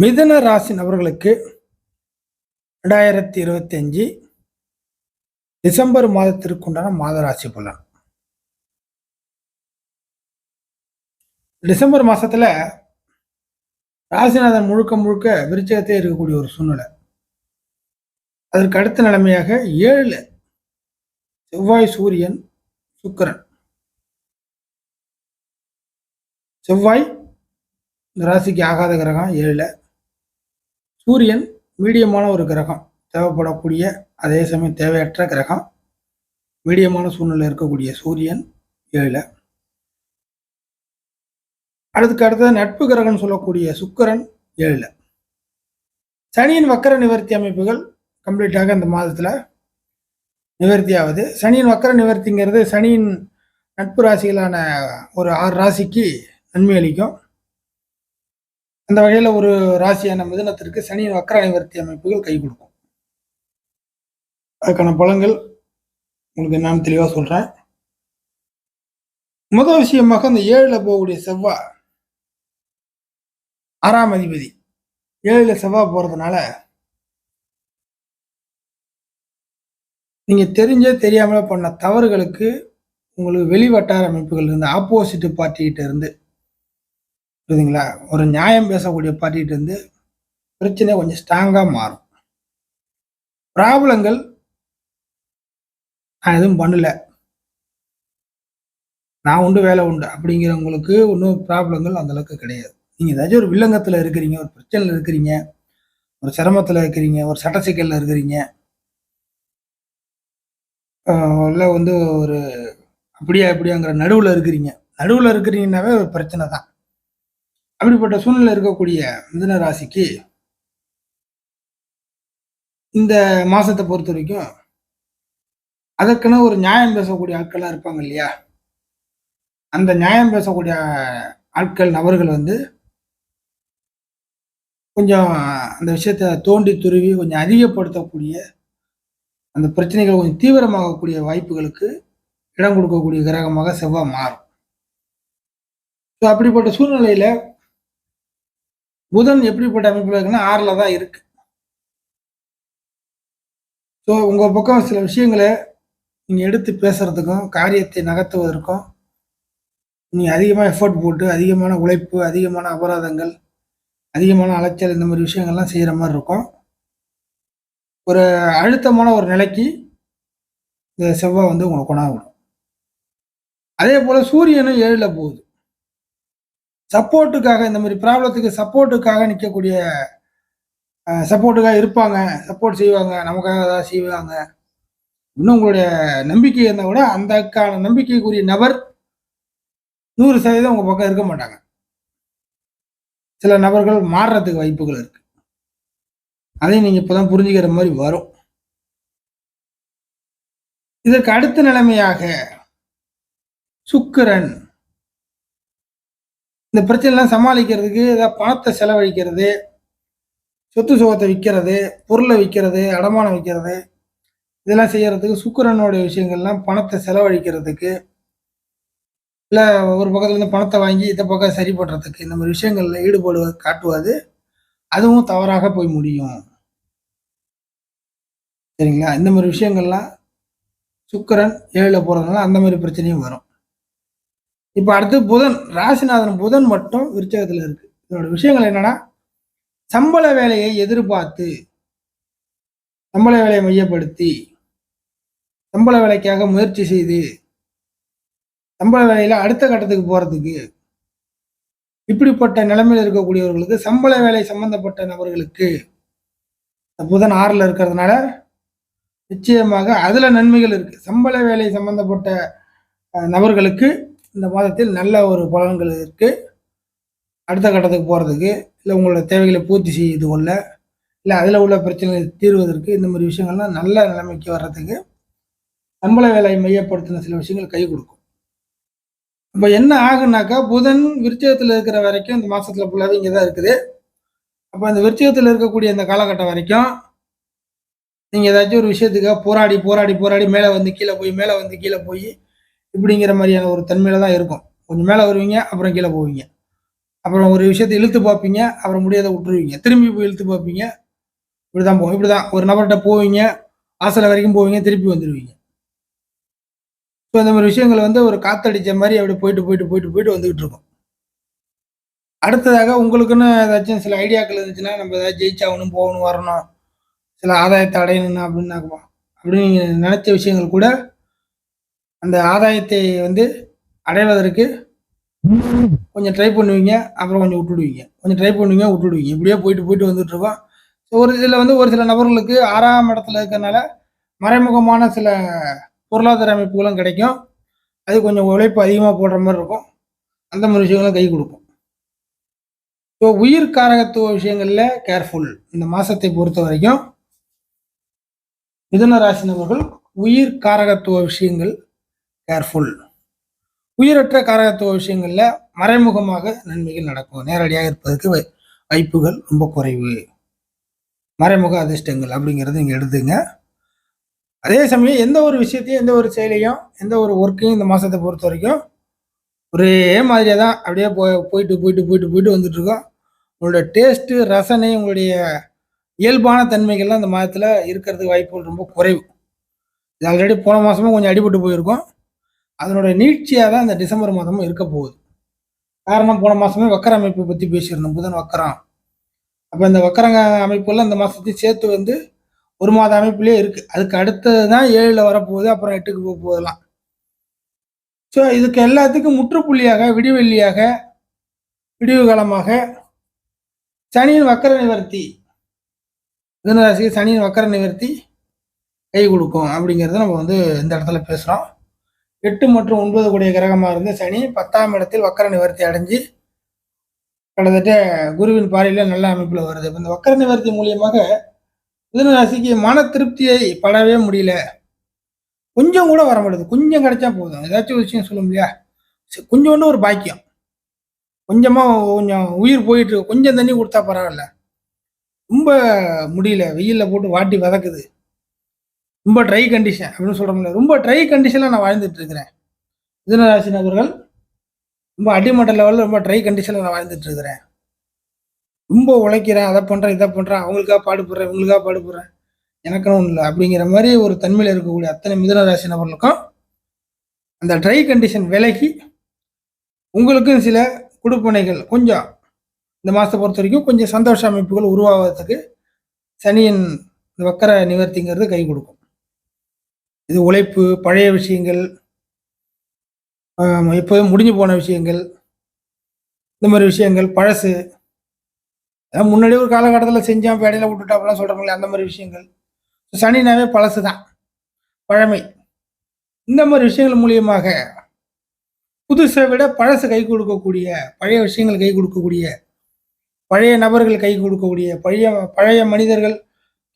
மிதன ராசி நபர்களுக்கு ரெண்டாயிரத்தி இருபத்தி அஞ்சு டிசம்பர் மாதத்திற்கு உண்டான மாத ராசி பலன். டிசம்பர் மாசத்துல ராசிநாதன் முழுக்க முழுக்க விருச்சகத்தே இருக்கக்கூடிய ஒரு சூழ்நிலை. அதற்கு அடுத்த நிலைமையாக ஏழில் செவ்வாய் சூரியன் சுக்கரன். செவ்வாய் இந்த ராசிக்கு ஆகாத கிரகம் ஏழில். சூரியன் மீடியமான ஒரு கிரகம். தேவைப்படக்கூடிய அதே சமயம் தேவையற்ற கிரகம். மீடியமான சூழ்நிலை இருக்கக்கூடிய சூரியன் ஏழு. அடுத்துக்கு அடுத்தது நட்பு கிரகம்னு சொல்லக்கூடிய சுக்கரன் ஏழு. சனியின் வக்கர நிவர்த்தி அமைப்புகள் கம்ப்ளீட்டாக இந்த மாதத்தில் நிவர்த்தி ஆகுது. சனியின் வக்கர நிவர்த்திங்கிறது சனியின் நட்பு ராசிகளான ஒரு ஆறு ராசிக்கு நன்மை அளிக்கும். அந்த வகையில் ஒரு ராசியான மிதனத்திற்கு சனியின் வக்கர நிவர்த்தி அமைப்புகள் கை கொடுக்கும். அதுக்கான பலங்கள் உங்களுக்கு என்னன்னு தெளிவாக சொல்கிறேன் முதல் விஷயமாக அந்த ஏழில் போகக்கூடிய செவ்வாய் ஆறாம் அதிபதி. ஏழில் செவ்வாய் போகிறதுனால நீங்கள் தெரிஞ்சே தெரியாமல் பண்ண தவறுகளுக்கு உங்களுக்கு வெளிவட்டார அமைப்புகள் இருந்து ஆப்போசிட் பார்ட்டிகிட்ட இருந்து புரியுதுங்களா? ஒரு நியாயம் பேசக்கூடிய பார்ட்டிகிட்ட இருந்து பிரச்சனை கொஞ்சம் ஸ்ட்ராங்காக மாறும். ப்ராப்ளங்கள் நான் எதுவும் பண்ணல. நான் உண்டு வேலை உண்டு அப்படிங்கிறவங்களுக்கு ஒன்றும் ப்ராப்ளங்கள் அந்த அளவுக்கு கிடையாது. நீங்கள் ஏதாச்சும் ஒரு வில்லங்கத்தில் இருக்கிறீங்க ஒரு பிரச்சனையில் இருக்கிறீங்க ஒரு சிரமத்தில் இருக்கிறீங்க ஒரு சட்ட சிக்கலில் இருக்கிறீங்க இல்லை வந்து ஒரு அப்படியா இப்படியாங்கிற நடுவில் இருக்கிறீங்க. நடுவில் இருக்கிறீங்கன்னாவே ஒரு பிரச்சனை தான். அப்படிப்பட்ட சூழ்நிலை இருக்கக்கூடிய மிதன ராசிக்கு இந்த மாசத்தை பொறுத்த வரைக்கும் அதற்குன்னு ஒரு நியாயம் பேசக்கூடிய ஆட்கள்லாம் இருப்பாங்க இல்லையா? அந்த நியாயம் பேசக்கூடிய ஆட்கள் நபர்கள் வந்து கொஞ்சம் அந்த விஷயத்த தோண்டி துருவி கொஞ்சம் அதிகப்படுத்தக்கூடிய அந்த பிரச்சனைகள் கொஞ்சம் தீவிரமாகக்கூடிய வாய்ப்புகளுக்கு இடம் கொடுக்கக்கூடிய கிரகமாக செவ்வாய் மாறும். ஸோ அப்படிப்பட்ட சூழ்நிலையில புதன் எப்படிப்பட்ட அமைப்பில் இருக்குன்னா ஆறில் தான் இருக்கு. ஸோ உங்கள் பக்கம் சில விஷயங்களை நீங்கள் எடுத்து பேசுறதுக்கும் காரியத்தை நகர்த்துவதற்கும் நீங்கள் அதிகமாக எஃபர்ட் போட்டு அதிகமான உழைப்பு அதிகமான அபராதங்கள் அதிகமான அலைச்சல் இந்த மாதிரி விஷயங்கள்லாம் செய்கிற மாதிரி இருக்கும். ஒரு அழுத்தமான ஒரு நிலைக்கு இந்த செவ்வாய் வந்து உங்களை கொண்டாவிடும் அதே போல் சூரியனும் ஏழில் போகுது. சப்போர்ட்டுக்காக இந்த மாதிரி ப்ராப்ளத்துக்கு சப்போர்ட்டுக்காக நிற்கக்கூடிய சப்போர்ட்டுக்காக இருப்பாங்க. சப்போர்ட் செய்வாங்க. நமக்காக ஏதாவது செய்வாங்க. இன்னும் உங்களுடைய நம்பிக்கை இருந்தால் கூட அந்தக்கான நம்பிக்கைக்குரிய நபர் நூறு சதவீதம் உங்கள் பக்கம் இருக்க மாட்டாங்க. சில நபர்கள் மாறுறதுக்கு வாய்ப்புகள் இருக்கு. அதையும் நீங்கள் இப்போ தான் புரிஞ்சுக்கிற மாதிரி வரும். இதற்கு அடுத்த நிலைமையாக சுக்கிரன் இந்த பிரச்சனைலாம் சமாளிக்கிறதுக்கு ஏதாவது பணத்தை செலவழிக்கிறது சொத்து சுகத்தை விற்கிறது பொருளை விற்கிறது அடமானம் விற்கிறது இதெல்லாம் செய்யறதுக்கு சுக்கிரனுடைய விஷயங்கள்லாம் பணத்தை செலவழிக்கிறதுக்கு இல்லை ஒரு பக்கத்துலேருந்து பணத்தை வாங்கி இந்த பக்கம் சரி பண்ணுறதுக்கு இந்த மாதிரி விஷயங்களில் ஈடுபடுவது காட்டுவது அதுவும் தவறாக போய் முடியும். சரிங்களா? இந்த மாதிரி விஷயங்கள்லாம் சுக்கிரன் ஏழில் போகிறதுனால அந்த மாதிரி பிரச்சனையும் வரும். இப்போ அடுத்து புதன் ராசிநாதன் புதன் மட்டும் விருச்சகத்தில் இருக்கு. இதோட விஷயங்கள் என்னன்னா சம்பள வேலையை எதிர்பார்த்து சம்பள வேலையை மையப்படுத்தி சம்பள வேலைக்காக முயற்சி செய்து சம்பள வேலையில அடுத்த கட்டத்துக்கு போறதுக்கு இப்படிப்பட்ட நிலைமையில் இருக்கக்கூடியவர்களுக்கு சம்பள வேலை சம்பந்தப்பட்ட நபர்களுக்கு புதன் ஆறில் இருக்கிறதுனால நிச்சயமாக அதில் நன்மைகள் இருக்குது சம்பள வேலை சம்பந்தப்பட்ட நபர்களுக்கு இந்த மாதத்தில் நல்ல ஒரு பலன்கள் இருக்குது அடுத்த கட்டத்துக்கு போகிறதுக்கு இல்லை உங்களோட தேவைகளை பூர்த்தி செய்து கொள்ள இல்லை அதில் உள்ள பிரச்சனைகளை தீர்வதற்கு இந்த மாதிரி விஷயங்கள்லாம் நல்ல நிலைமைக்கு வர்றதுக்கு சம்பள வேலை மையப்படுத்தின சில விஷயங்கள் கை கொடுக்கும். இப்போ என்ன ஆகுனாக்கா புதன் விருச்சகத்தில் இருக்கிற வரைக்கும் இந்த மாதத்தில் ஃபுல்லாகவே இங்கே தான் இருக்குது. அப்போ அந்த விருச்சகத்தில் இருக்கக்கூடிய இந்த காலகட்டம் வரைக்கும் நீங்கள் ஏதாச்சும் ஒரு விஷயத்துக்காக போராடி போராடி போராடி மேலே வந்து கீழே போய் மேலே வந்து கீழே போய் இப்படிங்கிற மாதிரியான ஒரு தன்மையில தான் இருக்கும். கொஞ்சம் மேலே வருவீங்க அப்புறம் கீழே போவீங்க. அப்புறம் ஒரு விஷயத்தை இழுத்து பார்ப்பீங்க அப்புறம் முடியாத விட்டுருவீங்க. திரும்பி போய் இழுத்து பார்ப்பீங்க இப்படிதான் போகும். இப்படிதான் ஒரு நபர்கிட்ட போவீங்க வாசல் வரைக்கும் போவீங்க திருப்பி வந்துடுவீங்க ஸோ இந்த மாதிரி விஷயங்கள் வந்து ஒரு காத்தடிச்ச மாதிரி அப்படி போயிட்டு போயிட்டு போயிட்டு போயிட்டு வந்துகிட்டு இருக்கும். அடுத்ததாக உங்களுக்குன்னு ஏதாச்சும் சில ஐடியாக்கள் இருந்துச்சுன்னா நம்ம ஏதாவது ஜெயிச்சாகணும் போகணும் வரணும் சில ஆதாயத்தை அடையணும் அப்படின்னாக்குமா அப்படின்னு நீங்கள் நினச்ச விஷயங்கள் கூட அந்த ஆதாயத்தை வந்து அடைவதற்கு கொஞ்சம் ட்ரை பண்ணுவீங்க அப்புறம் கொஞ்சம் விட்டுடுவீங்க. கொஞ்சம் ட்ரை பண்ணுவீங்க விட்டுடுவீங்க. இப்படியே போயிட்டு போயிட்டு வந்துட்டு இருக்கோம். ஸோ ஒரு சில வந்து ஒரு சில நபர்களுக்கு ஆறாம் இடத்துல இருக்கிறனால மறைமுகமான சில பொருளாதார அமைப்புகளும் கிடைக்கும். அது கொஞ்சம் உழைப்பு அதிகமாக போடுற மாதிரி இருக்கும். அந்த மாதிரி விஷயங்களும் கை கொடுக்கும். ஸோ உயிர் காரகத்துவ விஷயங்களில் கேர்ஃபுல் இந்த மாதத்தை பொறுத்த வரைக்கும் மிதுன ராசி நபர்கள் உயிர் காரகத்துவ விஷயங்கள் கேர்ஃபுல் உயிரற்ற காரகத்துவ விஷயங்களில் மறைமுகமாக நன்மைகள் நடக்கும். நேரடியாக இருப்பதற்கு வை- வாய்ப்புகள் ரொம்ப குறைவு. மறைமுக அதிர்ஷ்டங்கள் அப்படிங்கிறது நீங்கள் எடுத்துங்க. அதே சமயம் எந்த ஒரு விஷயத்தையும் எந்த ஒரு செயலையும் எந்த ஒரு ஒர்க்கையும் இந்த மாதத்தை பொறுத்த வரைக்கும் ஒரே மாதிரியே தான் அப்படியே போய் போயிட்டு போயிட்டு போயிட்டு போயிட்டு வந்துட்டு இருக்கோம். உங்களோட டேஸ்ட்டு ரசனை உங்களுடைய இயல்பான தன்மைகள்லாம் இந்த மாதத்தில் இருக்கிறதுக்கு வாய்ப்புகள் ரொம்ப குறைவு. இது ஆல்ரெடி போன மாதமும் கொஞ்சம் அடிபட்டு போயிருக்கோம். அதனுடைய நீட்சியாக தான் இந்த டிசம்பர் மாதமும் இருக்க போகுது. காரணம் போன மாதமே வக்கர அமைப்பை பற்றி பேசியிருந்தோம் புதன் வக்கரம். அப்போ இந்த வக்கரங்க அமைப்புலாம் இந்த மாதத்தையும் சேர்த்து வந்து ஒரு மாத அமைப்புலேயே இருக்குது அதுக்கு அடுத்தது தான் ஏழில் வரப்போகுது அப்புறம் எட்டுக்கு போக போதெல்லாம் ஸோ இதுக்கு எல்லாத்துக்கும் முற்றுப்புள்ளியாக விடிவெள்ளியாக விடிவு காலமாக சனியின் வக்கர நிவர்த்தி. மிதுனராசிக்கு சனியின் வக்கர நிவர்த்தி கை கொடுக்கும் அப்படிங்கிறத நம்ம வந்து இந்த இடத்துல பேசுகிறோம் எட்டு மற்றும் ஒன்பது கூடிய கிரகமாக இருந்து சனி பத்தாம் இடத்தில் வக்கர நிவர்த்தி அடைஞ்சு கிட்டத்தட்ட குருவின் பாறையில் நல்ல அமைப்பில் வருது. இந்த வக்கர நிவர்த்தி மூலியமாக மிதுனராசிக்கு மன திருப்தியை படவே முடியல. கொஞ்சம் கூட வர மாட்டேது. கொஞ்சம் கிடைச்சா போதும். ஏதாச்சும் ஒரு விஷயம் சொல்லும் இல்லையா? சரி, கொஞ்சோண்டு ஒரு பாக்கியம். கொஞ்சமாக கொஞ்சம் உயிர் போயிட்டு கொஞ்சம் தண்ணி கொடுத்தா பரவாயில்ல. ரொம்ப முடியல. வெயிலில் போட்டு வாட்டி வதக்குது. ரொம்ப ட்ரை கண்டிஷன் அப்படின்னு சொல்றோம்ல ரொம்ப ட்ரை கண்டிஷன்ல நான் வாழ்ந்துட்டு இருக்கிறேன். மிதனராசி நபர்கள் ரொம்ப அடிமட்ட லெவலில் ரொம்ப ட்ரை கண்டிஷனில் நான் வாழ்ந்துட்டு இருக்கிறேன். ரொம்ப உழைக்கிறேன் அதை பண்ணுறேன் இதை பண்ணுறேன் அவங்களுக்காக பாடுபடுறேன் இவங்களுக்காக பாடுபடுறேன் எனக்குன்னு ஒன்றும் இல்லை. அப்படிங்கிற மாதிரி ஒரு தன்மையில் இருக்கக்கூடிய அத்தனை மிதனராசி நபர்களுக்கும் அந்த ட்ரை கண்டிஷன் விலகி உங்களுக்கும் சில குடுப்பனைகள் கொஞ்சம் இந்த மாதத்தை பொறுத்த வரைக்கும் கொஞ்சம் சந்தோஷ அமைப்புகள் உருவாகிறதுக்கு சனியின் இந்த வக்கர நிவர்த்திங்கிறது கை கொடுக்கும். இது உழைப்பு பழைய விஷயங்கள் இப்போதும் எப்போதும் முடிஞ்சு போன விஷயங்கள் இந்த மாதிரி விஷயங்கள் பழசு. அதான் முன்னாடி ஒரு காலகட்டத்தில் செஞ்சான் இப்ப இடையில விட்டுட்டாப்பெல்லாம் சொல்கிறாங்களே அந்த மாதிரி விஷயங்கள். சனினாவே பழசு தான் பழமை. இந்த மாதிரி விஷயங்கள் மூலியமாக புதுசை விட பழசு கை கொடுக்கக்கூடிய பழைய விஷயங்கள் கை கொடுக்கக்கூடிய பழைய நபர்கள் கை கொடுக்கக்கூடிய பழைய பழைய மனிதர்கள்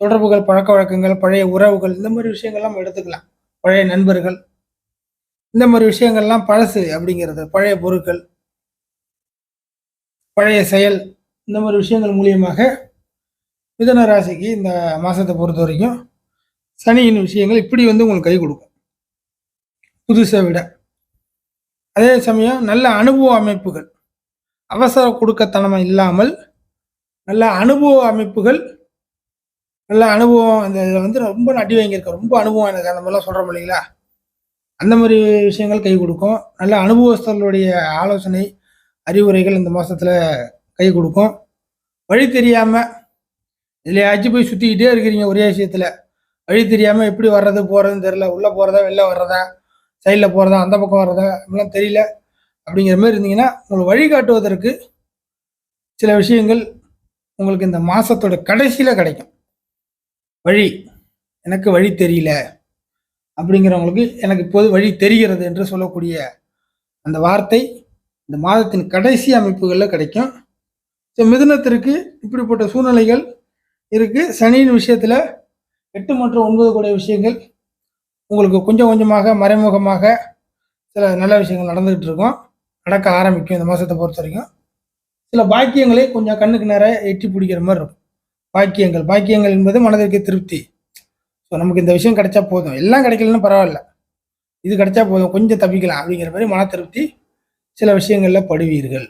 தொடர்புகள் பழக்க வழக்கங்கள் பழைய உறவுகள் இந்த மாதிரி விஷயங்கள்லாம் நம்ம எடுத்துக்கலாம். பழைய நண்பர்கள் இந்த மாதிரி விஷயங்கள்லாம் பழசு அப்படிங்கிறது பழைய பொருட்கள் பழைய செயல் இந்த மாதிரி விஷயங்கள் மூலியமாக மிதன ராசிக்கு இந்த மாதத்தை பொறுத்த வரைக்கும் சனியின் விஷயங்கள் இப்படி வந்து உங்களுக்கு கை கொடுக்கும். புதுசை விட. அதே சமயம் நல்ல அனுபவ அமைப்புகள் அவசர கொடுக்கத்தனம் இல்லாமல் நல்ல அனுபவ அமைப்புகள் நல்ல அனுபவம். அந்த இதில் வந்து ரொம்ப நான் வாங்கியிருக்கேன். ரொம்ப அனுபவம் எனக்கு. அந்த மாதிரிலாம் சொல்கிறோம் இல்லைங்களா? அந்த மாதிரி விஷயங்கள் கை கொடுக்கும். நல்ல அனுபவஸ்தர்களுடைய ஆலோசனை அறிவுரைகள் இந்த மாதத்தில் கை கொடுக்கும். வழி தெரியாமல் இதுலயாச்சும் போய் சுற்றிக்கிட்டே இருக்கிறீங்க ஒரே விஷயத்தில். வழி தெரியாமல் எப்படி வர்றது போகிறதுன்னு தெரில உள்ளே போகிறதா வெளில வர்றதா சைடில் போகிறதா அந்த பக்கம் வர்றதா அப்படிலாம் தெரியல. அப்படிங்கிற மாதிரி இருந்தீங்கன்னா உங்களை வழிகாட்டுவதற்கு சில விஷயங்கள் உங்களுக்கு இந்த மாதத்தோட கடைசியில் கிடைக்கும். வழி. எனக்கு வழி தெரியல. அப்படிங்கிறவங்களுக்கு எனக்கு இப்போது வழி தெரிகிறது என்று சொல்லக்கூடிய அந்த வார்த்தை இந்த மாதத்தின் கடைசி அமைப்புகளில் கிடைக்கும். ஸோ மிதுனத்திற்கு இப்படிப்பட்ட சூழ்நிலைகள் இருக்குது சனியின் விஷயத்தில் எட்டு மற்றும் ஒன்பது கூடிய விஷயங்கள் உங்களுக்கு கொஞ்சம் கொஞ்சமாக மறைமுகமாக சில நல்ல விஷயங்கள் நடந்துக்கிட்டு இருக்கும். நடக்க ஆரம்பிக்கும் இந்த மாதத்தை பொறுத்த வரைக்கும். சில பாக்கியங்களே கொஞ்சம் கண்ணுக்கு நேராக எட்டி பிடிக்கிற மாதிரி இருக்கும். பாக்கியங்கள். பாக்கியங்கள் என்பது மனதிற்கு திருப்தி. ஸோ நமக்கு இந்த விஷயம் கிடைச்சா போதும். எல்லாம் கிடைக்கலன்னு பரவாயில்ல. இது கிடைச்சா போதும். கொஞ்சம் தப்பிக்கலாம் அப்படிங்கிற மாதிரி மன திருப்தி சில விஷயங்களில் படுவீர்கள்.